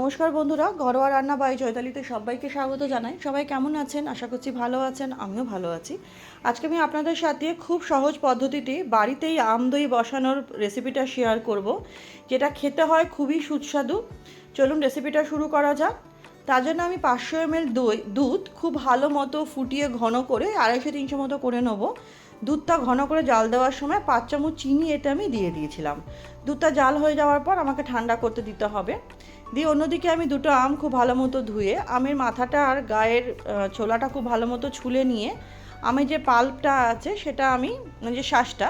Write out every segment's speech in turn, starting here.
নমস্কার বন্ধুরা, ঘরোয়া রান্না বাই চৈতালিতে সবাইকে স্বাগত জানাই। সবাই কেমন আছেন? আশা করছি ভালো আছেন, আমিও ভালো আছি। আজকে আমি আপনাদের সাথে খুব সহজ পদ্ধতিতে বাড়িতেই আম দই বসানোর রেসিপিটা শেয়ার করব, যেটা খেতে হয় খুবই সুস্বাদু। চলুন রেসিপিটা শুরু করা যাক। তার জন্য আমি পাঁচশো এমএল দই, দুধ খুব ভালো মতো ফুটিয়ে ঘন করে আড়াইশো তিনশো মতো করে নেব। দুধটা ঘন করে জাল দেওয়ার সময় পাঁচ চামচ চিনি এটা আমি দিয়ে দিয়েছিলাম। দুধটা জাল হয়ে যাওয়ার পর আমাকে ঠান্ডা করতে দিতে হবে। দিয়ে অন্যদিকে আমি দুটো আম খুব ভালো মতো ধুয়ে, আমের মাথাটা আর গায়ের ছোলাটা খুব ভালো মতো ছুলে নিয়ে আমি যে পাল্পটা আছে সেটা আমি মানে যে শ্বাসটা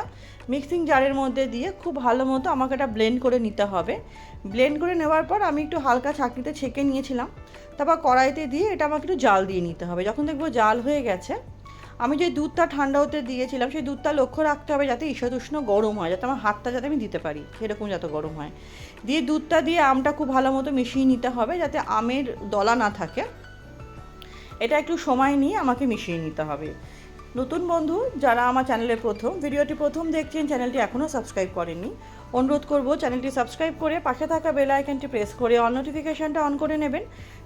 মিক্সিং জারের মধ্যে দিয়ে খুব ভালো মতো আমাকে এটা ব্লেন্ড করে নিতে হবে। ব্লেন্ড করে নেওয়ার পর আমি একটু হালকা ছাঁকনিতে ছেঁকে নিয়েছিলাম। তারপর কড়াইতে দিয়ে এটা আমাকে একটু জাল দিয়ে নিতে হবে। যখন দেখব জাল হয়ে গেছে আমি যে দুধটা ঠান্ডা হতে দিয়েছিলাম, সেই দুধটা লক্ষ্য রাখতে হবে যাতে ঈষৎ উষ্ণ গরম হয়, যাতে আমার হাতটা যাতে আমি দিতে পারি, সেরকম যাতে গরম হয়। দিয়ে দুধটা দিয়ে আমটা খুব ভালো মতো মিশিয়ে নিতে হবে, যাতে আমের দলা না থাকে। এটা একটু সময় নিয়ে আমাকে মিশিয়ে নিতে হবে। নতুন বন্ধু যারা আমার চ্যানেলে প্রথম, ভিডিওটি প্রথম দেখছেন, চ্যানেলটি এখনও সাবস্ক্রাইব করেননি, অনুরোধ করব চ্যানেলটি সাবস্ক্রাইব করে পাশে থাকা বেল আইকনটি প্রেস করে অল নোটিফিকেশানটা অন করে নেবেন,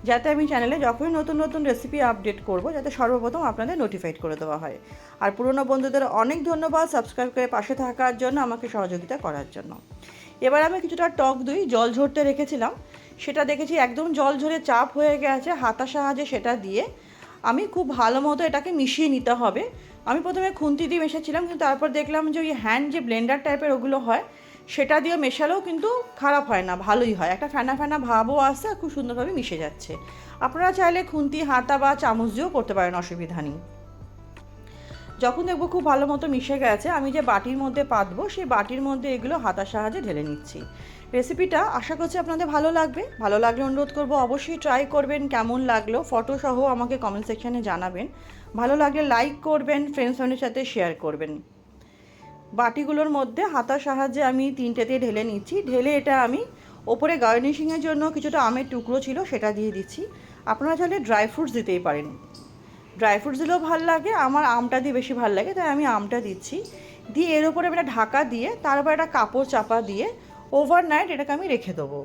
যাতে আমি চ্যানেলে যখনই নতুন নতুন রেসিপি আপডেট করব, যাতে সর্বপ্রথম আপনাদের নোটিফাইড করে দেওয়া হয়। আর পুরনো বন্ধুদের অনেক ধন্যবাদ সাবস্ক্রাইব করে পাশে থাকার জন্য, আমাকে সহযোগিতা করার জন্য। এবার আমি কিছুটা টক দই জল ঝরতে রেখেছিলাম, সেটা দেখেছি একদম জল ঝরে চাপ হয়ে গেছে হাতা সাহায্যে সেটা দিয়ে আমি খুব ভালো মতো এটাকে মিশিয়ে নিতে হবে। আমি প্রথমে খুন্তি দিয়ে মেশাচ্ছিলাম, কিন্তু তারপর দেখলাম যে ওই হ্যান্ড যে ব্লেন্ডার টাইপের ওগুলো হয়, সেটা দিয়ে মেশালেও কিন্তু খারাপ হয় না, ভালোই হয়। একটা ফ্যানা ফ্যানা ভাবও আসছে আর খুব সুন্দরভাবে মিশে যাচ্ছে। আপনারা চাইলে খুন্তি, হাতা বা চামচ দিয়েও করতে পারেন, অসুবিধা নেই। যখন দেখব খুব ভালো মতো মিশে গেছে, আমি যে বাটির মধ্যে পাতবো, সেই বাটির মধ্যে এগুলো হাতার সাহায্যে ঢেলে নিচ্ছি। রেসিপিটা আশা করছি আপনাদের ভালো লাগবে। ভালো লাগলে অনুরোধ করব অবশ্যই ট্রাই করবেন, কেমন লাগল ফটো সহ আমাকে কমেন্ট সেকশানে জানাবেন। ভালো লাগলে লাইক করবেন ফ্রেন্ডস ফ্যামিলির সাথে শেয়ার করবেন। বাটিগুলোর মধ্যে হাতার সাহায্যে আমি তিনটেতে ঢেলে নিচ্ছি। ঢেলে এটা আমি ওপরে গার্নিশিংয়ের জন্য কিছুটা আমের টুকরো ছিল, সেটা দিয়ে দিচ্ছি। আপনারা চাইলে ড্রাই ফ্রুটস দিতেই পারেন। ড্রাই ফ্রুটস দিলেও ভালো লাগে, আমার আমটা দিয়ে বেশি ভালো লাগে, তাই আমি আমটা দিচ্ছি। দিয়ে এর উপরে আমি একটা ঢাকা দিয়ে তারপর একটা কাপড় চাপা দিয়ে ওভারনাইট এটাকে আমি রেখে দেবো।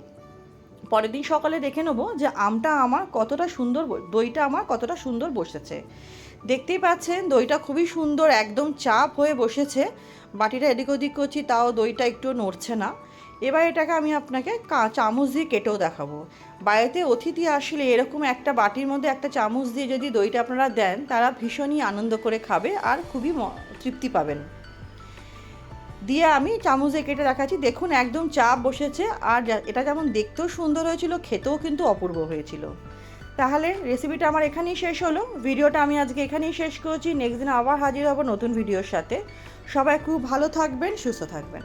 পরের দিন সকালে দেখে নেব যে আমটা আমার কতটা সুন্দর দইটা আমার কতটা সুন্দর বসেছে। দেখতেই পাচ্ছেন, দইটা খুবই সুন্দর, একদম চাপ হয়ে বসেছে, বাটিটা এদিক ওদিক করছি, তাও দইটা একটু নড়ছে না। এবার এটাকে আমি আপনাকে কা- চামচ দিয়ে কেটেও দেখাবো। বাড়িতে অতিথি আসলে এরকম একটা বাটির মধ্যে একটা চামচ দিয়ে যদি দইটা আপনারা দেন, তারা ভীষণই আনন্দ করে খাবে আর খুবই তৃপ্তি পাবেন। দিয়ে আমি চামচে কেটে দেখাচ্ছি। দেখুন, একদম চাপ বসেছে আর এটা যেমন দেখতেও সুন্দর হয়েছিল, খেতেও কিন্তু অপূর্ব হয়েছিল। তাহলে রেসিপিটা আমার এখানেই শেষ হলো। ভিডিওটা আমি আজকে এখানেই শেষ করেছি। নেক্সট দিন আবার হাজির হব নতুন ভিডিওর সাথে। সবাই খুব ভালো থাকবেন, সুস্থ থাকবেন।